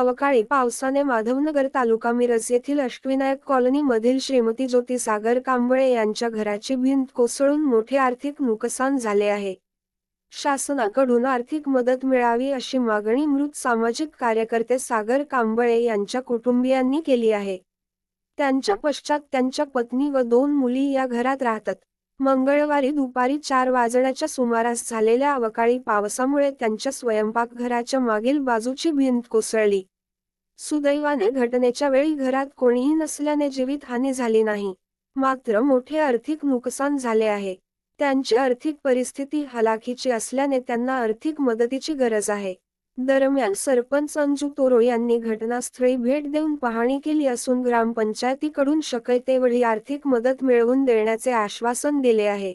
अवकाळी पावसाने माधवनगर तालुका मिरज येथील अष्टविनायक कॉलनी मधील श्रीमती ज्योती सागर कांबळे यांच्या घराची भिंत कोसळून मोठे आर्थिक नुकसान झाले आहे. शासनाकडून आर्थिक मदत मिळावी अशी मागणी मृत सामाजिक कार्यकर्ते सागर कांबळे यांच्या कुटुंबियांनी केली आहे. त्यांच्या पश्चात त्यांच्या पत्नी व दोन मुली या घरात राहतात. मंगळवारी दुपारी चार वाजण्याच्या सुमारास झालेल्या अवकाळी पावसामुळे त्यांच्या स्वयंपाकघराच्या मागील बाजूची भिंत कोसळली. सुदैवाने घटनेच्या वेळी घरात कोणीही नसल्याने जीवितहानी झाली नाही. मात्र मोठे आर्थिक नुकसान झाले आहे. त्यांची आर्थिक परिस्थिती हलाखीची असल्याने त्यांना आर्थिक मदतीची गरज आहे. दरम्यान सरपंच अंजू तोरो यांनी घटनास्थळी भेट देऊन पाहणी केली असून ग्रामपंचायतीकडून शक्य तेवढी आर्थिक मदत मिळवून देण्याचे आश्वासन दिले आहे.